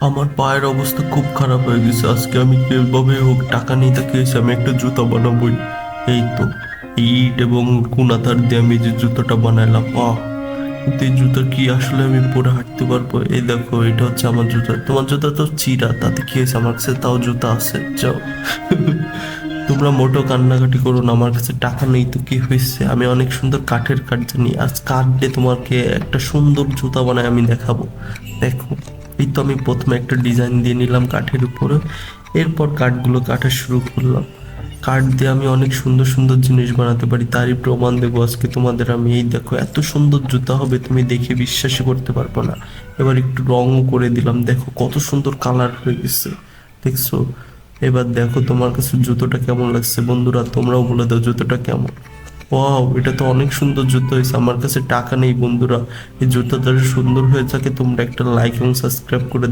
আমার পায়ের অবস্থা খুব খারাপ হয়ে গেছে। আজকে আমি কীভাবে হোক টাকা নিয়ে তাকিয়েছি আমি একটা জুতা বানাবোই। এই তো, ইট এবং কুনাতার দিয়ে আমি যে জুতোটা বানাইলাম, আহ! কিন্তু এই জুতো কি আসলে আমি পরে হাঁটতে পারব? এই দেখো, এটা হচ্ছে আমার জুতা। তোমার জুতা তো চিরা, তাতে কি হয়েছে? আমার কাছে তাও জুতা আছে, যাও। তোমরা মোটো কান্নাকাটি করো না, আমার কাছে টাকা নেই তো কি হয়েছে? আমি অনেক সুন্দর কাঠের কাঠ জানি। আজ কাঠ দিয়ে তোমাকে একটা সুন্দর জুতা বানায় আমি দেখাবো। দেখো। এই তো আমি প্রথমে একটা ডিজাইন দিয়ে নিলাম কাঠের উপরে। এরপর কাঠগুলো কাটা শুরু করলাম। কাঠ দিয়ে আমি অনেক সুন্দর সুন্দর জিনিস বানাতে পারি, তারই প্রমাণ দেবো আজকে তোমাদের আমি। এই দেখো, এত সুন্দর জুতা হবে, তুমি দেখে বিশ্বাসই করতে পারব না। এবার একটু রঙও করে দিলাম, দেখো কত সুন্দর কালার হয়ে গেছে। দেখছ? এবার দেখো তোমার কাছে জুতোটা কেমন লাগছে। বন্ধুরা, তোমরাও বলে দাও জুতোটা কেমন। ওয়াও এটা তো অনেক সুন্দর জুতো হয়েছে। আমার কাছে টাকা নেই বন্ধুরা। এই জুতোটা সুন্দর হয়ে থাকে তোমরা একটা লাইক এবং সাবস্ক্রাইব করে